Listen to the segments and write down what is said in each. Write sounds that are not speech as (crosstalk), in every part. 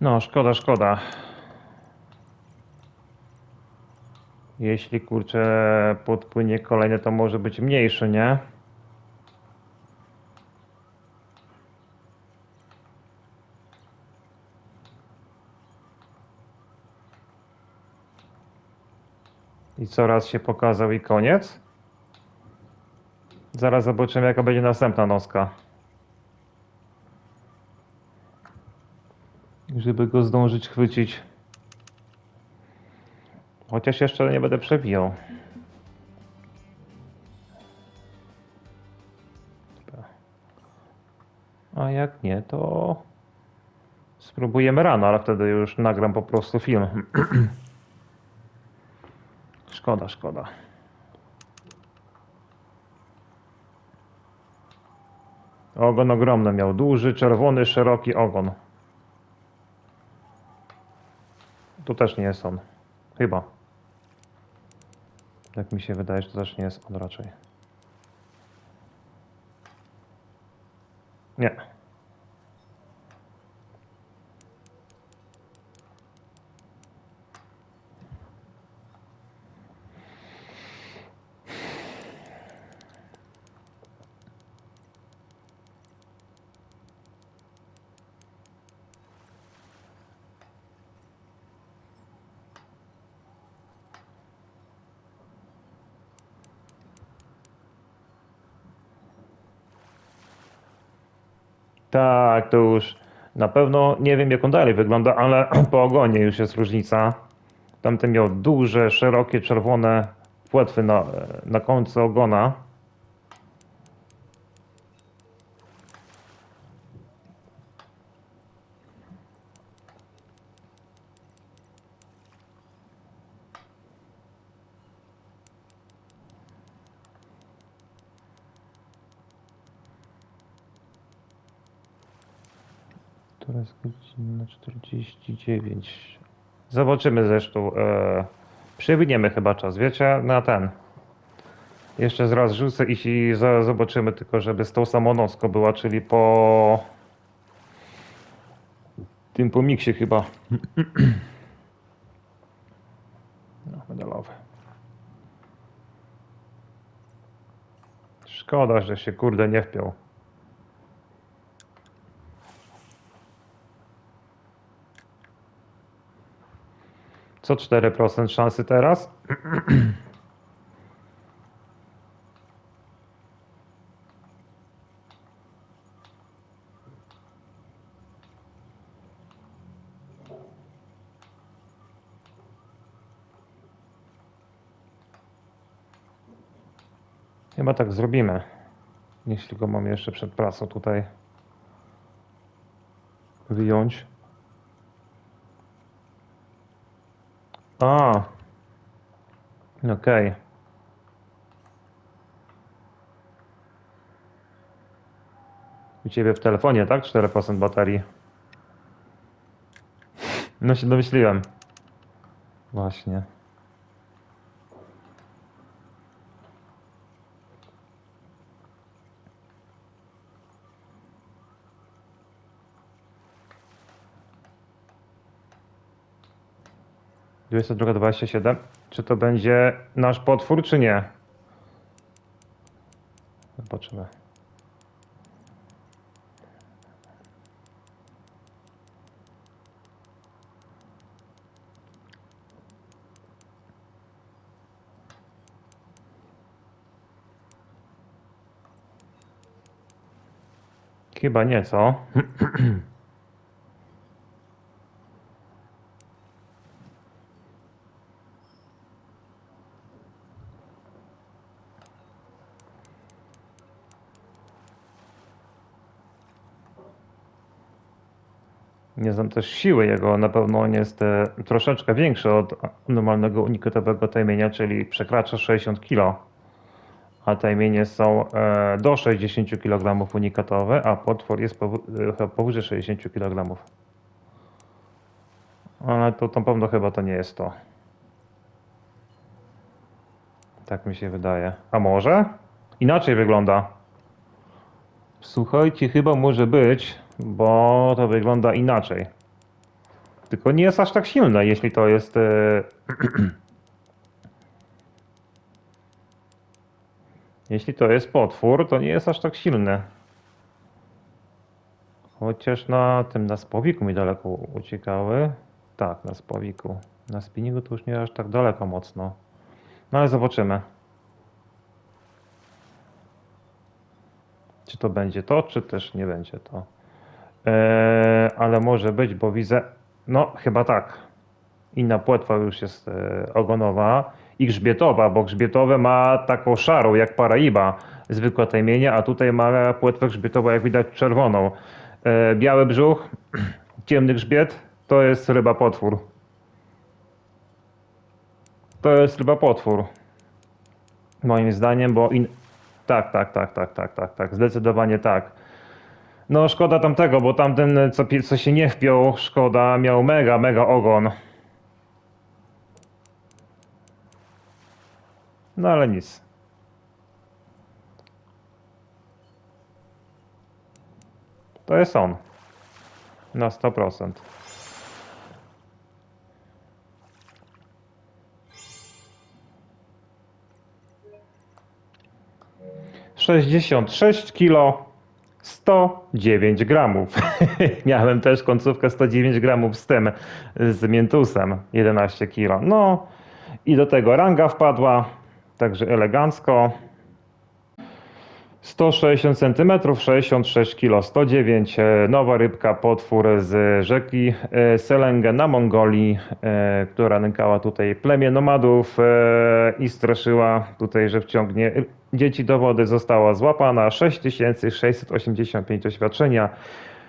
No, szkoda, szkoda. Jeśli kurczę podpłynie kolejne, to może być mniejszy, nie? I co raz się pokazał i koniec? Zaraz zobaczymy jaka będzie następna noska. Żeby go zdążyć chwycić. Chociaż jeszcze nie będę przewijał. A jak nie, to spróbujemy rano, ale wtedy już nagram po prostu film. (clears throat) szkoda, szkoda. Ogon ogromny miał, duży, czerwony, szeroki ogon. To też nie jest on. Chyba. Tak mi się wydaje, że to też nie jest on raczej. Nie. Tak, to już na pewno nie wiem jak on dalej wygląda, ale (clears throat) po ogonie już jest różnica. Tamten miał duże, szerokie, czerwone płetwy na, na końcu ogona. Teraz godzina 49. Zobaczymy zresztą. E, przewiniemy chyba czas, wiecie, na ten. Jeszcze raz rzucę i zobaczymy tylko, żeby z tą samą noską była, czyli po tym pomiksie chyba. (clears throat) No, medalowy. Szkoda, że się kurde nie wpiął. Co 4% szansy teraz? Chyba tak zrobimy. Jeśli go mam jeszcze przed prasą tutaj wyjąć. A. Okej. U ciebie w telefonie, tak? 4% baterii. No się domyśliłem. Właśnie. Dwudziesta druga, dwadzieścia siedem. Czy to będzie nasz potwór, czy nie? Zobaczymy. Chyba nie, co? (clears throat) Nie znam też siły jego, na pewno on jest e, troszeczkę większy od normalnego unikatowego tajmienia, czyli przekracza 60 kg. A tajmienie są e, do 60 kg unikatowe, a potwór jest e, chyba powyżej 60 kg. Ale to na pewno chyba to nie jest to. Tak mi się wydaje. A może? Inaczej wygląda. Słuchajcie, chyba może być, bo to wygląda inaczej. Tylko nie jest aż tak silne, jeśli to jest. e, (clears throat) Jeśli to jest potwór, to nie jest aż tak silny. Chociaż na tym na spowiku mi daleko uciekały. Tak, na spowiku. Na spinningu to już nie aż tak daleko mocno. No ale zobaczymy. Czy to będzie to, czy też nie będzie to. Eee, ale może być, bo widzę. No, chyba tak. Inna płetwa już jest e, ogonowa i grzbietowa, bo grzbietowe ma taką szarą jak paraiba, zwykłe tajmienie, a tutaj ma płetwę grzbietową, jak widać, czerwoną. E, biały brzuch, (clears throat) ciemny grzbiet, to jest ryba potwór. To jest ryba potwór. Moim zdaniem, bo in... tak, tak, tak, tak, tak, tak, tak, zdecydowanie tak. No szkoda tamtego, bo tamten, co, co się nie wpiął, szkoda, miał mega, mega ogon. No ale nic. To jest on. Na 100%. Sześćdziesiąt sześć kilo 109 gramów. (laughs) Miałem też końcówkę 109 gramów z tym, z miętusem 11 kilo. No i do tego ranga wpadła, także elegancko. 160 cm, 66 kg, 109. e, Nowa rybka, potwór z rzeki e, Selenge na Mongolii, e, która nękała tutaj plemię nomadów e, i straszyła tutaj, że wciągnie dzieci do wody. Została złapana 6685 doświadczenia.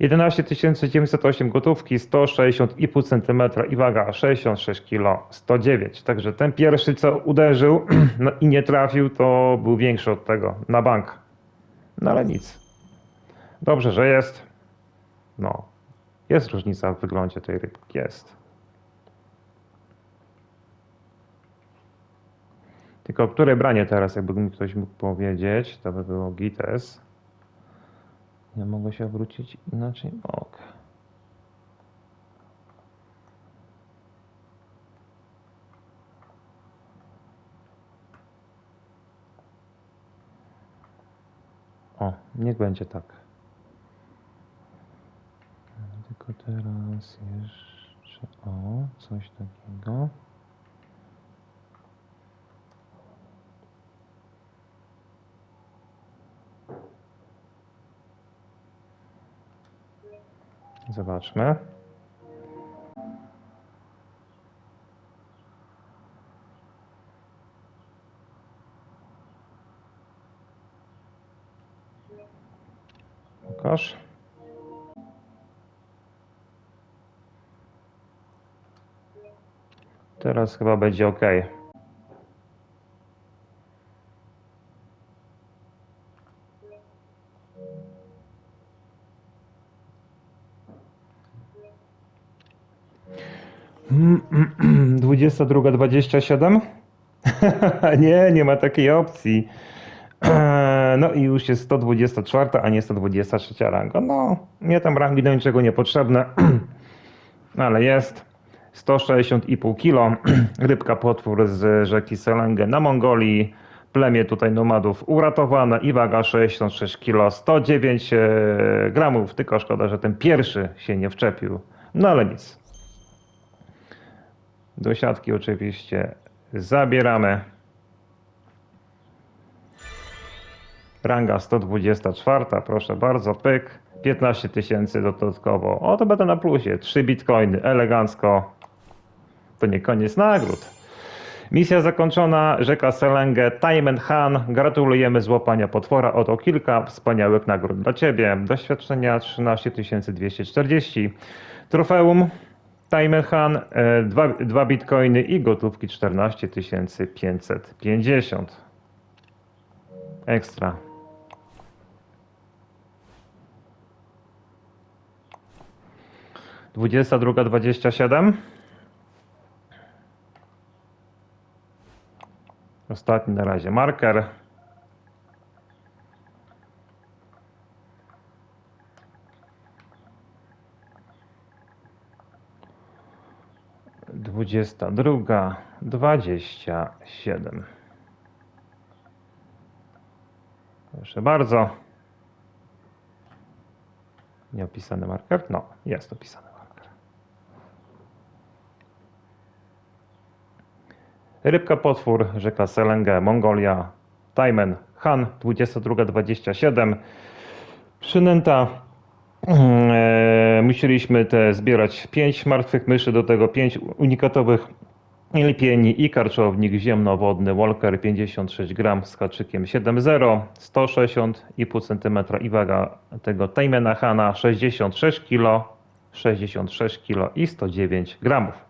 11 908 gotówki, 160,5 cm i waga 66 kg, 109. Także ten pierwszy, co uderzył (clears throat) no i nie trafił, to był większy od tego, na bank. No ale nic. Dobrze, że jest. No, jest różnica w wyglądzie tej rybki, jest. Tylko które branie teraz, jakby mi ktoś mógł powiedzieć, to by było gites. Nie mogę się wrócić inaczej? Ok. O, niech będzie tak. Tylko teraz jeszcze, o, coś takiego. Zobaczmy. Pokaż. Teraz chyba będzie ok. Dwudziesta druga, dwadzieścia siedem? (laughs) Nie, nie ma takiej opcji. No i już jest 124, a nie 123 ranga. No, mnie tam rangi do niczego nie potrzebne, (clears throat) ale jest. 160,5 kg. (clears throat) Rybka potwór z rzeki Selenge na Mongolii. Plemię tutaj nomadów uratowane i waga 66 kg, 109 e, gramów. Tylko szkoda, że ten pierwszy się nie wczepił. No ale nic. Do siatki oczywiście zabieramy. Ranga 124, proszę bardzo, pyk. 15 tysięcy dodatkowo. O, to będę na plusie. 3 bitcoiny, elegancko. To nie koniec nagród. Misja zakończona, rzeka Selenge, Taimen Han. Gratulujemy złapania potwora. Oto kilka wspaniałych nagród dla Ciebie. Doświadczenia 13 240. Trofeum Taimen Han, 2, 2 bitcoiny i gotówki 14 550. Ekstra. Dwudziesta druga, dwadzieścia siedem. Ostatni na razie marker. 22, 27. Proszę bardzo. Nieopisany marker? No, jest opisany Rybka potwór, rzeka Selenge, Mongolia, Tajmen, Han, 22-27. Przynęta. E, musieliśmy te zbierać 5 martwych myszy, do tego 5 unikatowych lipieni i karczownik ziemnowodny Walker 56 gram z haczykiem 7,0, 160,5 cm i waga tego Tajmena Hana 66 kg, 66 kg i 109 gramów.